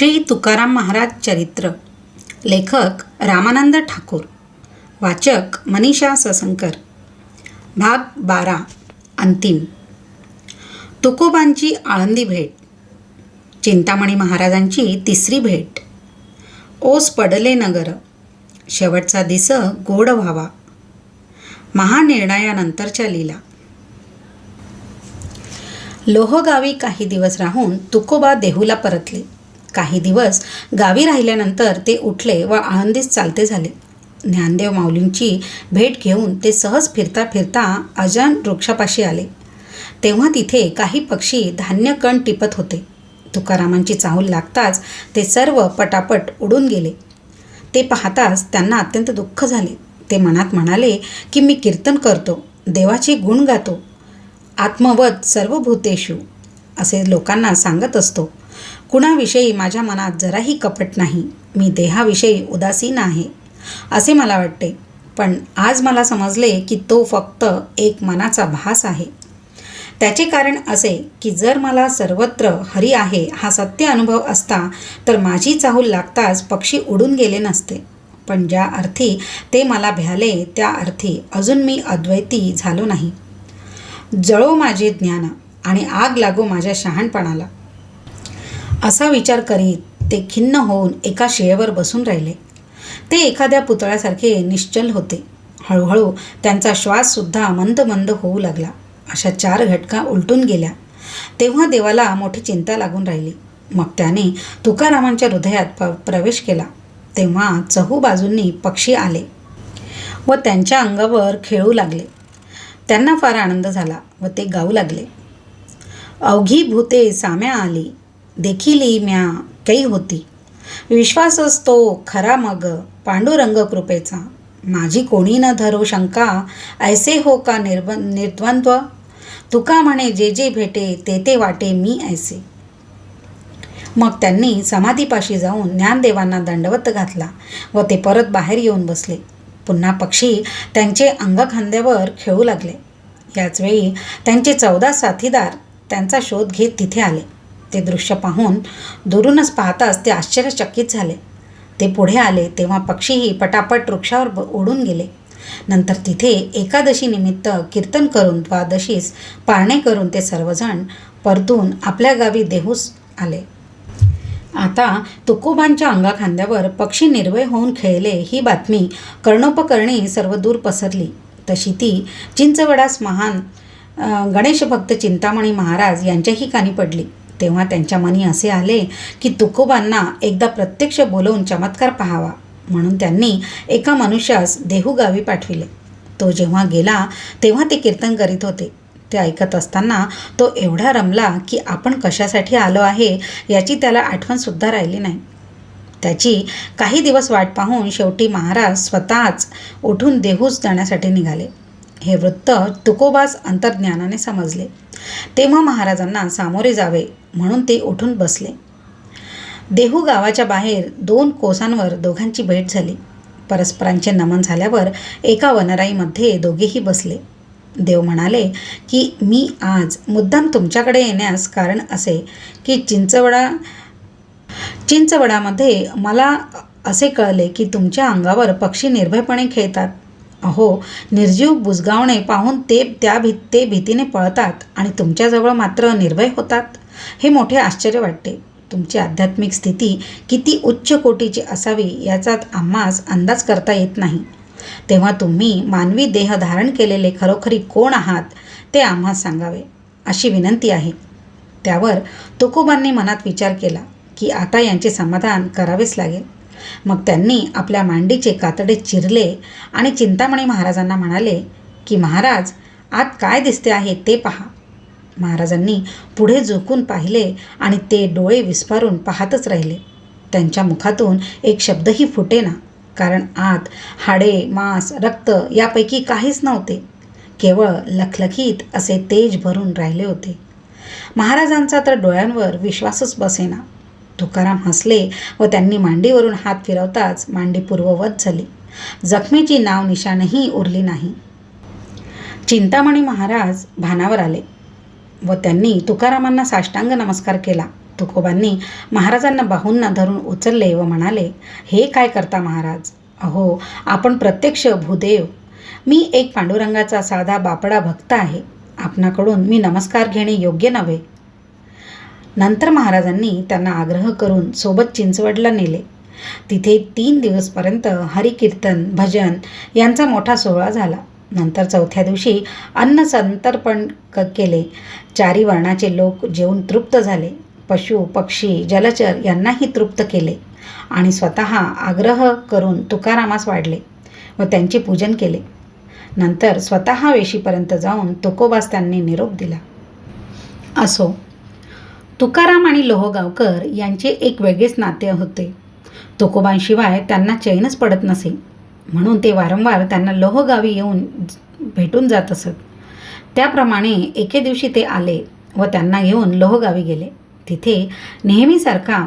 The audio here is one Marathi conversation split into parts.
श्री तुकाराम महाराज चरित्र. लेखक रामानंद ठाकूर. वाचक मनीषा ससंकर. भाग बारा. अंतिम. तुकोबांची आळंदी भेट. चिंतामणी महाराजांची तिसरी भेट. ओस पडले नगर. शेवटचा दिस गोड व्हावा. महानिर्णयानंतरच्या लीला. लोहगावी काही दिवस राहून तुकोबा देहूला परतले. काही दिवस गावी राहिल्यानंतर ते उठले व आनंदीच चालते झाले. ज्ञानदेव माऊलींची भेट घेऊन ते सहज फिरता फिरता अजान वृक्षापाशी आले. तेव्हा तिथे काही पक्षी धान्य कण टिपत होते. तुकारामांची चाहूल लागताच ते सर्व पटापट उडून गेले. ते पाहताच त्यांना अत्यंत दुःख झाले. ते मनात म्हणाले की मी कीर्तन करतो देवाचे गुण गातो आत्मवत सर्व भूतेषु असे लोकांना सांगत असतो. कुणाविषयी माझ्या मनात जराही कपट नाही मी देहाविषयी उदासीन आहे असे मला वाटते. पण आज मला समजले की तो फक्त एक मनाचा भास आहे. त्याचे कारण असे की जर मला सर्वत्र हरी आहे हा सत्य अनुभव असता तर माझी चाहूल लागताच पक्षी उडून गेले नसते. पण ज्या अर्थी ते मला भ्याले त्या अर्थी अजून मी अद्वैती झालो नाही. जळो माझे ज्ञान आणि आग लागो माझ्या शहाणपणाला. असा विचार करीत ते खिन्न होऊन एका शिळेवर बसून राहिले. ते एखाद्या पुतळ्यासारखे निश्चल होते. हळूहळू त्यांचा श्वाससुद्धा मंद मंद होऊ लागला. अशा चार घटका उलटून गेल्या. तेव्हा देवाला मोठी चिंता लागून राहिली. मग त्याने तुकारामांच्या हृदयात प प्रवेश केला. तेव्हा चहू बाजूंनी पक्षी आले व त्यांच्या अंगावर खेळू लागले. त्यांना फार आनंद झाला व ते गाऊ लागले. अवघी भूते साम्या आली. देखिली म्या कै होती. विश्वासच तो खरा मग पांडुरंग कृपेचा. माझी कोणी न धरो शंका ऐसे हो का निर्ब निर्द्वंद्व? तुका म्हणे जे जे भेटे ते ते वाटे मी ऐसे. मग त्यांनी समाधीपाशी जाऊन ज्ञानदेवांना दंडवत घातला व ते परत बाहेर येऊन बसले. पुन्हा पक्षी त्यांचे अंगखांद्यावर खेळू लागले. याचवेळी त्यांचे चौदा साथीदार त्यांचा शोध घेत तिथे आले. ते दृश्य पाहून दुरूनच पाहताच ते आश्चर्यचकित झाले. ते पुढे आले तेव्हा पक्षीही पटापट वृक्षावर ओढून उडून गेले. नंतर तिथे एकादशी निमित्त कीर्तन करून द्वादशीस पारणे करून ते सर्वजण परतून आपल्या गावी देहूस आले. आता तुकोबांच्या अंगाखांद्यावर पक्षी निर्भय होऊन खेळले ही बातमी कर्णोपकर्णी सर्व दूर पसरली. तशी ती चिंचवडास महान गणेशभक्त चिंतामणी महाराज यांच्याही कानी पडली. तेव्हा त्यांच्या मनी असे आले की तुकोबांना एकदा प्रत्यक्ष बोलवून चमत्कार पाहावा. म्हणून त्यांनी एका मनुष्यास देहू गावी पाठविले. तो जेव्हा गेला तेव्हा ते कीर्तन करीत होते. ते ऐकत असताना तो एवढा रमला की आपण कशासाठी आलो आहे याची त्याला आठवणसुद्धा राहिली नाही. त्याची काही दिवस वाट पाहून शेवटी महाराज स्वतःच उठून देहूस जाण्यासाठी निघाले. हे वृत्त तुकोबास अंतर्ज्ञानाने समजले. तेव्हा महाराजांना सामोरे जावे म्हणून ते उठून बसले. देहू गावाच्या बाहेर दोन कोसांवर दोघांची भेट झाली. परस्परांचे नमन झाल्यावर एका वनराईमध्ये दोघेही बसले. देव म्हणाले की मी आज मुद्दाम तुमच्याकडे येण्यास कारण असे की चिंचवडा चिंचवडामध्ये मला असे कळले की तुमच्या अंगावर पक्षी निर्भयपणे खेळतात. अहो निर्जीव बुजगावणे पाहून ते त्या भी ते भीतीने पळतात आणि तुमच्याजवळ मात्र निर्भय होतात. हे मोठे आश्चर्य वाटते. तुमची आध्यात्मिक स्थिती किती उच्च कोटीची असावी याचा आम्हास अंदाज करता येत नाही. तेव्हा तुम्ही मानवी देह धारण केलेले खरोखरी कोण आहात ते आम्हास सांगावे अशी विनंती आहे. त्यावर तुकोबांनी मनात विचार केला की आता यांचे समाधान करावेच लागेल. मग त्यांनी आपल्या मांडीचे कातडे चिरले आणि चिंतामणी महाराजांना म्हणाले की महाराज आत काय दिसते आहे ते पहा. महाराजांनी पुढे झोकून पाहिले आणि ते डोळे विस्फारून पाहतच राहिले. त्यांच्या मुखातून एक शब्दही फुटेना कारण आत हाडे मांस रक्त यापैकी काहीच नव्हते. केवळ लखलखीत असे तेज भरून राहिले होते. महाराजांचा तर डोळ्यांवर विश्वासच बसेना. तुकाराम हसले व त्यांनी मांडीवरून हात फिरवताच मांडी पूर्ववत झाली. जखमेची नाव निशाणही उरली नाही. चिंतामणी महाराज भानावर आले व त्यांनी तुकारामांना साष्टांग नमस्कार केला. तुकोबांनी महाराजांना बाहूंना धरून उचलले व म्हणाले हे काय करता महाराज? अहो आपण प्रत्यक्ष भूदेव. मी एक पांडुरंगाचा साधा बापडा भक्त आहे. आपणाकडून मी नमस्कार घेणे योग्य नव्हे. नंतर महाराजांनी त्यांना आग्रह करून सोबत चिंचवडला नेले. तिथे तीन दिवसपर्यंत हरिकीर्तन भजन यांचा मोठा सोहळा झाला. नंतर चौथ्या दिवशी अन्न संतर्पण क केले. चारी वर्णाचे लोक जेवून तृप्त झाले. पशु पक्षी जलचर यांनाही तृप्त केले आणि स्वतः आग्रह करून तुकारामास वाढले व त्यांचे पूजन केले. नंतर स्वतः वेशीपर्यंत जाऊन तुकोबास त्यांनी निरोप दिला. असो तुकाराम आणि लोहगावकर यांचे एक वेगळेच नाते होते. तुकोबांशिवाय त्यांना चैनच पडत नसे. म्हणून ते वारंवार त्यांना लोहगावी येऊन भेटून जात असत. त्याप्रमाणे एके दिवशी ते आले व त्यांना घेऊन लोहगावी गेले. तिथे नेहमीसारखा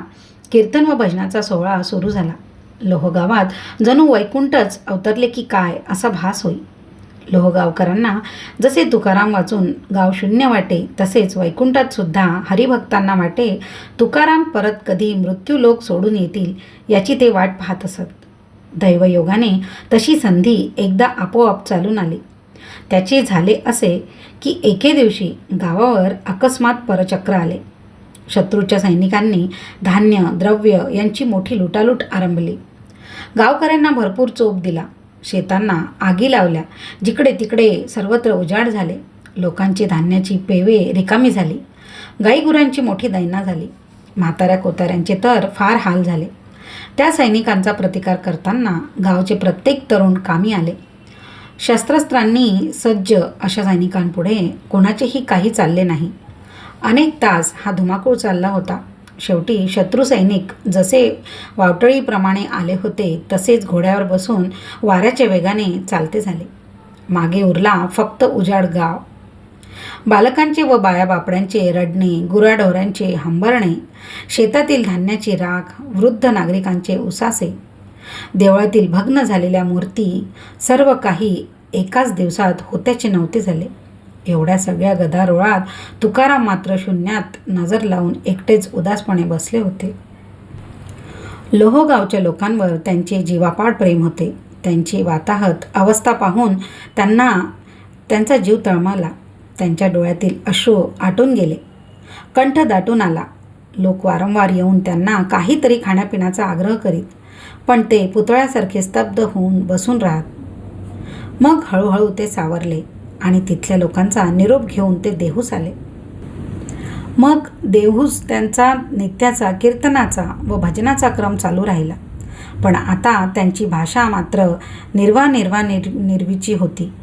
कीर्तन व भजनाचा सोहळा सुरू झाला. लोहगावात जणू वैकुंठच अवतरले की काय असा भास होई. लोहगावकरांना जसे तुकाराम वाचून गाव शून्य वाटे तसेच वैकुंठात सुद्धा हरिभक्तांना वाटे तुकाराम परत कधी मृत्यूलोक सोडून येतील याची ते वाट पाहत असत. दैवयोगाने तशी संधी एकदा आपोआप चालून आली. त्याचे झाले असे की एके दिवशी गावावर अकस्मात परचक्र आले. शत्रूच्या सैनिकांनी धान्य द्रव्य यांची मोठी लुटालूट आरंभली. गावकऱ्यांना भरपूर चोप दिला. शेतांना आगी लावल्या. जिकडे तिकडे सर्वत्र उजाड झाले. लोकांची धान्याची पेवे रिकामी झाली. गाईगुरांची मोठी दैना झाली. म्हाताऱ्या कोताऱ्यांचे तर फार हाल झाले. त्या सैनिकांचा प्रतिकार करताना गावचे प्रत्येक तरुण कामी आले. शस्त्रास्त्रांनी सज्ज अशा सैनिकांपुढे कोणाचेही काही चालले नाही. अनेक तास हा धुमाकूळ चालला होता. शेवटी शत्रू सैनिक जसे वावटळीप्रमाणे आले होते तसेच घोड्यावर बसून वाऱ्याच्या वेगाने चालते झाले. मागे उरला फक्त उजाड गाव. बालकांचे व बायाबापड्यांचे रडणे गुराढोरांचे हंबरणे शेतातील धान्याची राख वृद्ध नागरिकांचे उसासे. देवळातील भग्न झालेल्या मूर्ती सर्व काही एकाच दिवसात होत्याचे नव्हते झाले. एवढ्या सगळ्या गदारोळात तुकाराम मात्र शून्यात नजर लावून एकटेच उदासपणे बसले होते. लोहगावच्या लोकांवर त्यांचे जीवापाड प्रेम होते. त्यांची वाताहत अवस्था पाहून त्यांना त्यांचा जीव तळमळला त्यांच्या डोळ्यातील अश्रू आटून गेले. कंठ दाटून आला. लोक वारंवार येऊन त्यांना काहीतरी खाण्यापिण्याचा आग्रह करीत पण ते पुतळ्यासारखे स्तब्ध होऊन बसून राहत. मग हळूहळू ते सावरले. आणि तिथल्या लोकांचा निरोप घेऊन ते देहूस आले. मग देहूस त्यांचा नित्याचा कीर्तनाचा व भजनाचा क्रम चालू राहिला. पण आता त्यांची भाषा मात्र निर्वा निर्वा निर निर्वीची होती.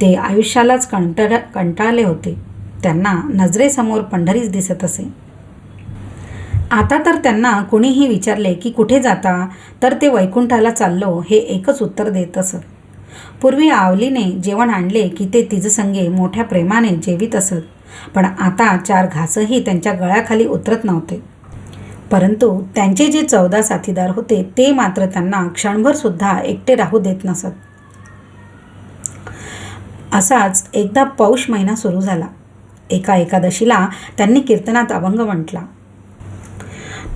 ते आयुष्यालाच कंटाळ कंटाळले होते. त्यांना नजरेसमोर पंढरीच दिसत असे. आता तर त्यांना कोणीही विचारले की कुठे जाता तर ते वैकुंठाला चाललो हे एकच उत्तर देत असत. पूर्वी आवलीने जेवण आणले की ते तिजसंगे मोठ्या प्रेमाने जेवित असत. पण आता चार घासही त्यांच्या गळ्याखाली उतरत नव्हते. परंतु त्यांचे जे चौदा साथीदार होते ते मात्र त्यांना क्षणभर सुद्धा एकटे राहू देत नसत. असाच एकदा पौष महिना सुरू झाला. एका एकादशीला त्यांनी कीर्तनात अभंग म्हटला.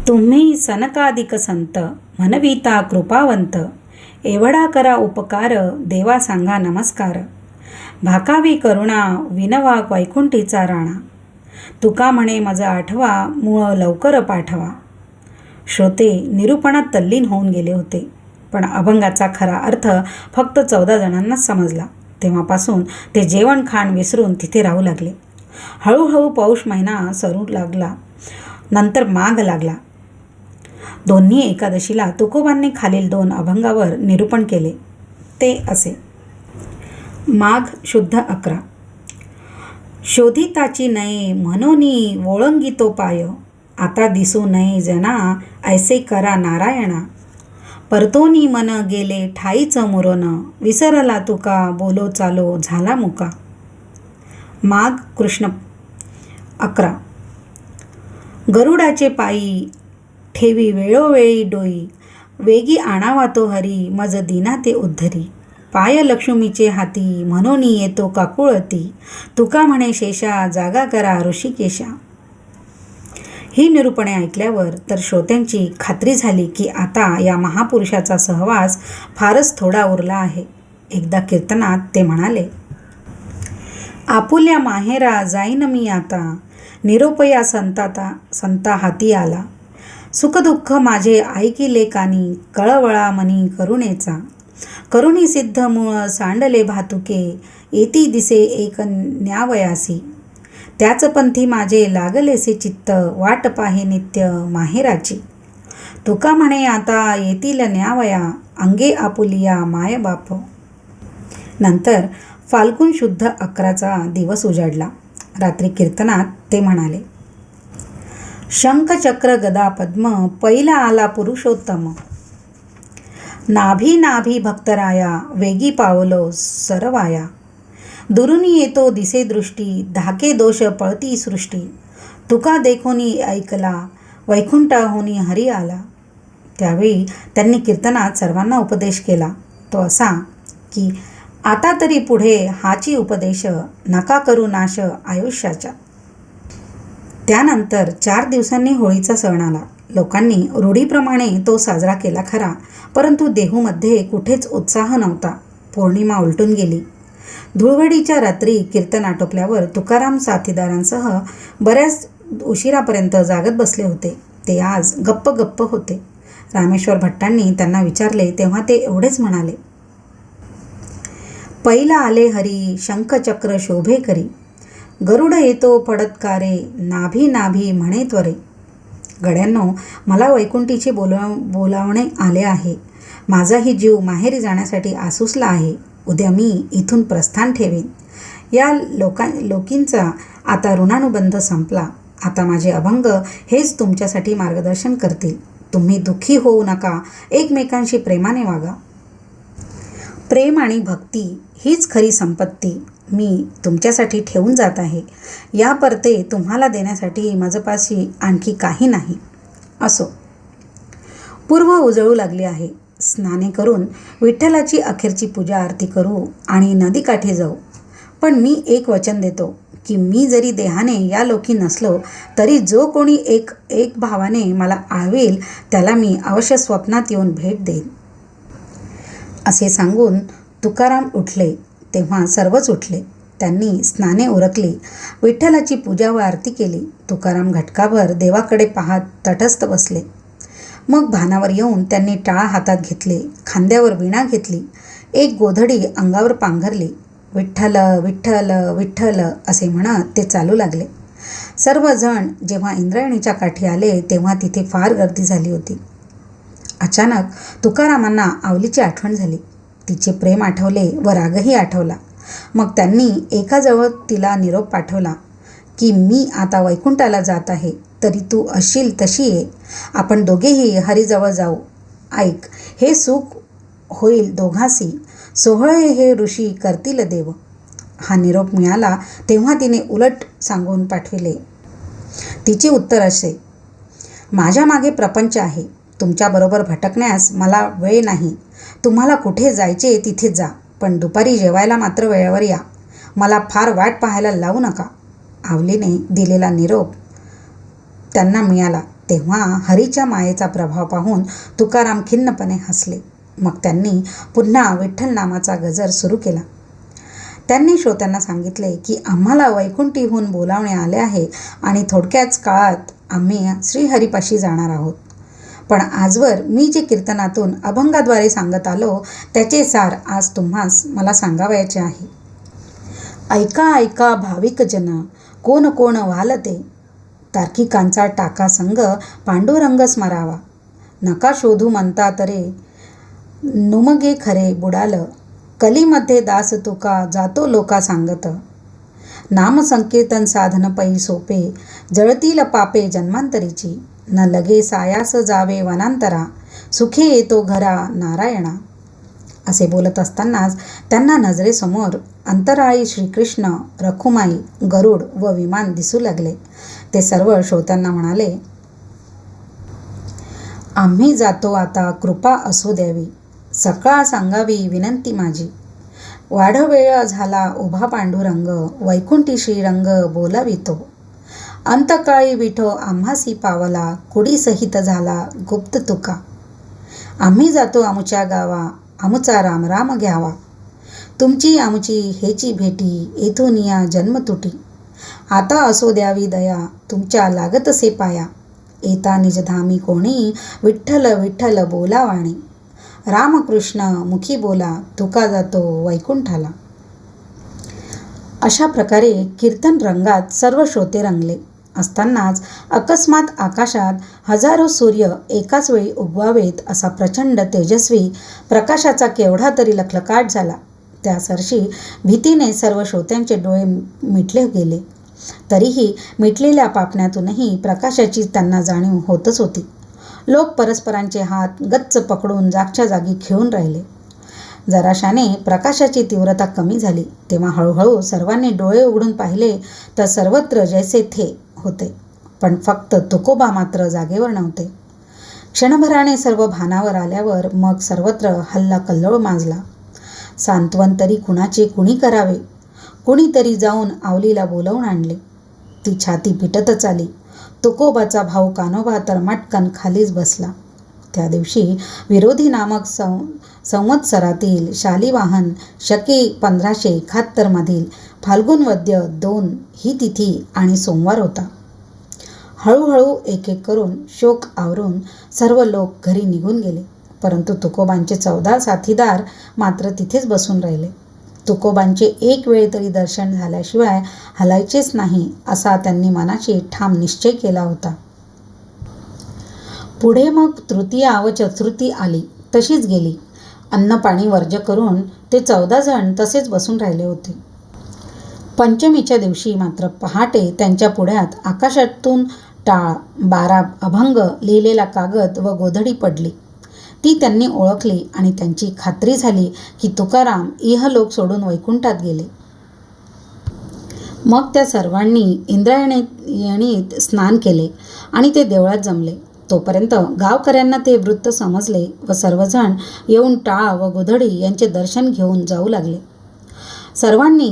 तुम्ही सनकाधिक संत म्हणविता कृपावंत एवढा करा उपकार देवा सांगा नमस्कार. भाकावी करुणा विनवा वैकुंठीचा राणा. तुका म्हणे माझा आठवा मूळ लवकर पाठवा. श्रोते निरूपणात तल्लीन होऊन गेले होते पण अभंगाचा खरा अर्थ फक्त चौदा जणांनाच समजला. तेव्हापासून ते जेवण खाण विसरून तिथे राहू लागले. हळूहळू पौष महिना सरू लागला नंतर माग लागला. दोन्ही एकादशीला तुकोबांनी खालील दोन अभंगावर निरूपण केले. ते असे. माघ शुद्ध अकरा. शोधिताची नये म्हणोनी ओळंगी तो पाय. आता दिसू नये जना ऐसे करा नारायणा. परतोनी मन गेले ठाईचं मुरोन. विसरला तुका बोलो चालो झाला मुका. माघ कृष्ण अकरा. गरुडाचे पायी ठेवी वेळोवेळी डोई. वेगी आणावा तो हरी मज दिना ते उद्धरी. पाय लक्ष्मीचे हाती म्हणून येतो काकुळती. तुका म्हणे शेषा जागा करा ऋषिकेशा. ही निरूपणे ऐकल्यावर तर श्रोत्यांची खात्री झाली की आता या महापुरुषाचा सहवास फारच थोडा उरला आहे. एकदा कीर्तनात ते म्हणाले आपुल्या माहेरा जाईन मी आता. निरोपया संताता संता हाती आला. सुखदुःख माझे ऐकिले कानी कळवळा मनी करुणेचा. करुणी सिद्ध मूळ सांडले भातुके येती दिसे एक न्यावयासी. त्याच पंथी माझे लागलेसे चित्त वाट पाहे नित्य माहेराची. तुका म्हणे आता येतील न्यावया अंगे आपुलिया माय बाप. नंतर फाल्गुन शुद्ध अकराचा दिवस उजाडला. रात्री कीर्तनात ते म्हणाले शंखचक्र गदा पद्म पहिला आला पुरुषोत्तम. नाभी नाभी भक्तराया वेगी पावलो सरवाया. दुरुनी येतो दिसे दृष्टी धाके दोष पळती सृष्टी. तुका देखोनी ऐकला वैकुंठहोनी हरी आला. त्यावेळी त्यांनी कीर्तनात सर्वांना उपदेश केला. तो असा की आता तरी पुढे हाची उपदेश नका करू नाश आयुष्याच्या. त्यानंतर चार दिवसांनी होळीचा सण आला. लोकांनी रूढीप्रमाणे तो साजरा केला खरा परंतु देहूमध्ये कुठेच उत्साह नव्हता. पौर्णिमा उलटून गेली. धुळवडीच्या रात्री कीर्तन आटोपल्यावर तुकाराम साथीदारांसह बऱ्याच उशिरापर्यंत जागत बसले होते. ते आज गप्प गप्प होते. रामेश्वर भट्टांनी त्यांना विचारले तेव्हा ते एवढेच म्हणाले पहिला आले हरी शंखचक्र शोभे करी. गरुड येतो फडतकारे नाभी नाभी म्हणे त्वरे. गड्यांनो मला वैकुंठीचे बोलव बोलावणे आले आहे. माझाही जीव माहेरी जाण्यासाठी आसुसला आहे. उद्या मी इथून प्रस्थान ठेवीन. या लोका लोकींचा आता ऋणानुबंध संपला. आता माझे अभंग हेच तुमच्यासाठी मार्गदर्शन करतील. तुम्ही दुःखी होऊ नका. एकमेकांशी प्रेमाने वागा. प्रेम आणि भक्ती हीच खरी संपत्ती. मी तुमच्यासाठी ठेवून जात आहे. या परते तुम्हाला देण्यासाठी माझपाशी आणखी काही नाही. असो. पूर्व उजळू लागली आहे. स्नाने करून विठ्ठलाची अखेरची पूजा आरती करू आणि नदीकाठी जाऊ. पण मी एक वचन देतो की मी जरी देहाने या लोकी नसलो तरी जो कोणी एक एक भावाने मला आवेल त्याला मी अवश्य स्वप्नात येऊन भेट देईन. असे सांगून तुकाराम उठले. तेव्हा सर्वच उठले. त्यांनी स्नाने उरकली. विठ्ठलाची पूजा व आरती केली. तुकाराम घटकाभर देवाकडे पाहत तटस्थ बसले. मग भानावर येऊन त्यांनी टाळा हातात घेतले. खांद्यावर विणा घेतली. एक गोधडी अंगावर पांघरली. विठ्ठल विठ्ठल विठ्ठल असे म्हणत ते चालू लागले. सर्वजण जेव्हा इंद्रायणीच्या काठी आले तेव्हा तिथे फार गर्दी झाली होती. अचानक तुकारामांना आवलीची आठवण झाली. तिचे प्रेम आठवले व रागही आठवला. मग त्यांनी एकाजवळ तिला निरोप पाठवला की मी आता वैकुंठाला जात आहे तरी तू अशील तशी ये. आपण दोघेही हरीजवळ जाऊ. ऐक हे सुख होईल दोघासी सोहळे हे ऋषी करतील देव. हा निरोप मिळाला तेव्हा तिने उलट सांगून पाठविले. तिचे उत्तर असे माझ्या मागे प्रपंच आहे. तुमच्याबरोबर भटकण्यास मला वेळ नाही. तुम्हाला कुठे जायचे तिथे जा पण दुपारी जेवायला मात्र वेळेवर या. मला फार वाट पाहायला लावू नका. आवलीने दिलेला निरोप त्यांना मिळाला. तेव्हा हरीच्या मायेचा प्रभाव पाहून तुकाराम खिन्नपणे हसले. मग त्यांनी पुन्हा विठ्ठल नामाचा गजर सुरू केला. त्यांनी श्रोत्यांना सांगितले की आम्हाला वैकुंठीहून बोलावणे आले आहे आणि थोडक्याच काळात आम्ही श्रीहरीपाशी जाणार आहोत. पण आजवर मी जे कीर्तनातून अभंगाद्वारे सांगत आलो त्याचे सार आज तुम्हास मला सांगावयाचे आहे. ऐका ऐका भाविक जन कोण कोण वालते? तार्किकांचा टाका संग पांडुरंग स्मरावा. नका शोधू म्हणता तरे नुमगे खरे बुडाल. कलीमध्ये दास तुका जातो लोका सांगत. नामसंकीर्तन साधन पै सोपे जळतील पापे जन्मांतरीची. न लगे सायास जावे वनांतरा सुखी येतो घरा नारायणा. असे बोलत असतानाच त्यांना नजरेसमोर अंतराळी श्रीकृष्ण रखुमाई गरुड व विमान दिसू लागले. ते सर्व श्रोत्यांना म्हणाले आम्ही जातो आता कृपा असू द्यावी. सकाळ सांगावी विनंती माझी. वाढवेळ झाला उभा पांडुरंग वैकुंठी श्रीरंग बोलावितो. अंतकाळी विठो आम्हासी पावला कुडी सहित झाला गुप्त तुका. आम्ही जातो आमच्या गावा आमचा राम राम घ्यावा. तुमची आमची हेची भेटी येथून या जन्म तुटी आता असो द्यावी दया तुमच्या लागतसे पाया. येता निजधामी कोणी विठ्ठल विठ्ठल बोलावाणी. रामकृष्ण मुखी बोला तुका जातो वैकुंठाला. अशा प्रकारे कीर्तन रंगात सर्व श्रोते रंगले. असतानाच अकस्मात आकाशात हजारो सूर्य एकाच वेळी उगवावेत असा प्रचंड तेजस्वी प्रकाशाचा केवढा तरी लखलकाट झाला. त्या सरशी भीतीने सर्व श्रोत्यांचे डोळे मिटले गेले. तरीही मिटलेल्या पापण्यातूनही प्रकाशाची त्यांना जाणीव होतच होती. लोक परस्परांचे हात गच्च पकडून जागच्या जागी खेळून राहिले. जराशाने प्रकाशाची तीव्रता कमी झाली. तेव्हा हळूहळू सर्वांनी डोळे उघडून पाहिले तर सर्वत्र जैसे थे होते. पण फक्त तुकोबा मात्र जागेवर नव्हते. क्षणभराने सर्व भानावर आल्यावर मग सर्वत्र हल्ला कल्लोळ माजला. सांत्वन तरी कुणाचे कुणी करावे? कुणीतरी जाऊन आवलीला बोलवून आणले. ती छाती पिटतच आली. तुकोबाचा भाऊ कानोबा तर मटकन खालीच बसला. त्या दिवशी विरोधी नामक सं संवत्सरातील शालिवाहन शके पंधराशे एकाहत्तरमधील फाल्गुन वद्य दोन ही तिथी आणि सोमवार होता. हळूहळू एक एक करून शोक आवरून सर्व लोक घरी निघून गेले. परंतु तुकोबांचे चौदा साथीदार मात्र तिथेच बसून राहिले. तुकोबांचे एक वेळ तरी दर्शन झाल्याशिवाय हलायचेच नाही असा त्यांनी मनाशी ठाम निश्चय केला होता. पुढे मग तृतीया व चतुर्थी आली तशीच गेली. अन्न पाणी करून ते चौदा जण तसेच बसून राहिले होते. पंचमीच्या दिवशी मात्र पहाटे त्यांच्या पुढ्यात आकाशातून टाळ बारा अभंग लिहिलेला कागद व गोधडी पडली. ती त्यांनी ओळखली आणि त्यांची खात्री झाली की तुकाराम इहलोक सोडून वैकुंठात गेले. मग त्या सर्वांनी इंद्रायणीत स्नान केले आणि ते देवळात जमले. तोपर्यंत गावकऱ्यांना ते वृत्त समजले व सर्वजण येऊन टाळ व गोधडी यांचे दर्शन घेऊन जाऊ लागले. सर्वांनी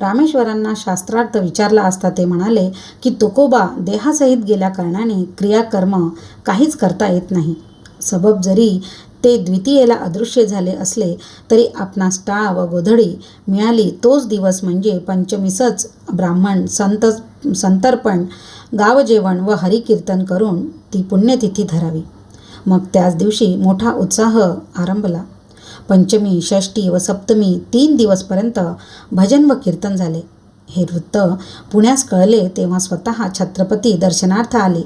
रामेश्वरांना शास्त्रार्थ विचारला असता ते म्हणाले की तुकोबा देहासहित गेल्या कारणाने क्रियाकर्म काहीच करता येत नाही. सबब जरी ते द्वितीयेला अदृश्य झाले असले तरी आपणास टाळ व गोधडी मिळाली तोच दिवस म्हणजे पंचमीसच ब्राह्मण संत संतर्पण गावजेवण व हरिकीर्तन करून ती पुण्यतिथी धरावी. मग त्याच दिवशी मोठा उत्साह आरंभला. पंचमी षष्टी व सप्तमी तीन दिवसपर्यंत भजन व कीर्तन झाले. हे वृत्त पुण्यास कळले तेव्हा स्वतः छत्रपती दर्शनार्थ आले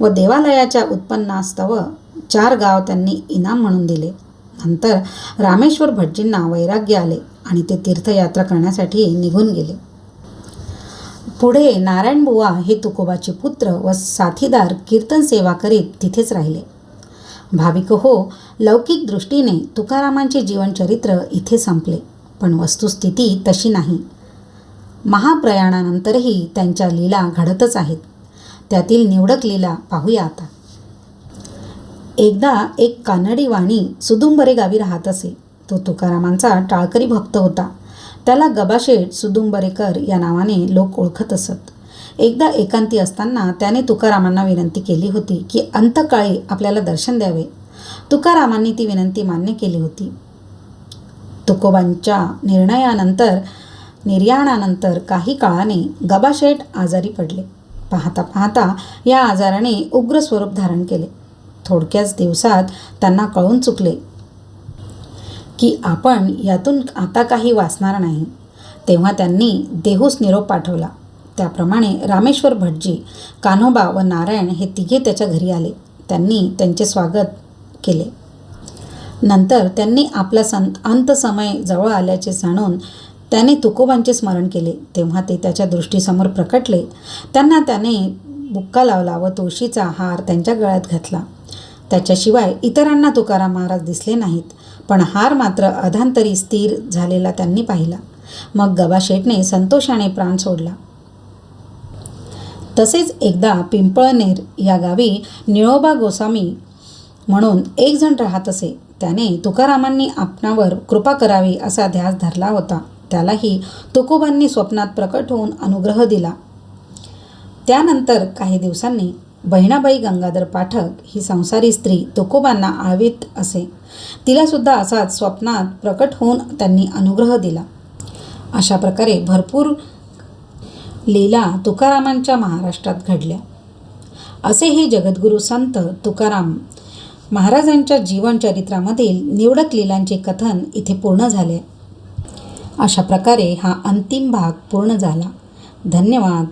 व देवालयाच्या उत्पन्नास्तव चार गाव त्यांनी इनाम म्हणून दिले. नंतर रामेश्वर भटजींना वैराग्य आले आणि ते तीर्थयात्रा करण्यासाठी निघून गेले. पुढे नारायणबुवा हे तुकोबाचे पुत्र व साथीदार कीर्तन सेवा करीत तिथेच राहिले. भाविक हो लौकिक दृष्टीने तुकारामांचे जीवनचरित्र इथे संपले पण वस्तुस्थिती तशी नाही. महाप्रयाणानंतरही त्यांच्या लीला घडतच आहेत. त्यातील निवडक लीला पाहूया आता. एकदा एक कानडी वाणी सुदुंबरे गावी राहत असे. तो तुकारामांचा टाळकरी भक्त होता. त्याला गबाशेठ सुदुंबरेकर या नावाने लोक ओळखत असत. एकदा एकांती असताना त्याने तुकारामांना विनंती केली होती की अंतकाळी आपल्याला दर्शन द्यावे. तुकारामांनी ती विनंती मान्य केली होती. तुकोबांच्या निर्णयानंतर निर्याणानंतर काही काळाने गबाशेठ आजारी पडले. पाहता पाहता या आजाराने उग्र स्वरूप धारण केले. थोडक्याच दिवसात त्यांना कळून चुकले. की आपण यातून आता काही वाचणार नाही. तेव्हा त्यांनी देहूस निरोप पाठवला. त्याप्रमाणे रामेश्वर भटजी कान्होबा व नारायण हे तिघे त्याच्या घरी आले. त्यांनी त्यांचे स्वागत केले. नंतर त्यांनी आपला संत अंतसमय जवळ आल्याचे जाणून त्याने तुकोबांचे स्मरण केले. तेव्हा ते त्याच्या दृष्टीसमोर प्रकटले. त्यांना त्याने बुक्का लावला व तुळशीचा हार त्यांच्या गळ्यात घातला. त्याच्याशिवाय इतरांना तुकाराम महाराज दिसले नाहीत. पण हार मात्र अधांतरी स्थिर झालेला त्यांनी पाहिला. मग गबाशेठने संतोषाने प्राण सोडला. तसेच एकदा पिंपळनेर या गावी निळोबा गोसामी म्हणून एक जण राहत असे त्याने तुकारामांनी आपणावर कृपा करावी असा ध्यास धरला होता. त्यालाही तुकोबांनी स्वप्नात प्रकट होऊन अनुग्रह दिला. त्यानंतर काही दिवसांनी बहिणाबाई गंगाधर पाठक ही संसारी स्त्री तुकोबांना आळवीत असे. तिलासुद्धा असाच स्वप्नात प्रकट होऊन त्यांनी अनुग्रह दिला. अशा प्रकारे भरपूर लीला तुकारामांच्या महाराष्ट्रात घडल्या. असे हे जगद्गुरू संत तुकाराम महाराजांच्या जीवनचरित्रामधील निवडक लीलांचे कथन इथे पूर्ण झाले. अशा प्रकारे हा अंतिम भाग पूर्ण झाला. धन्यवाद.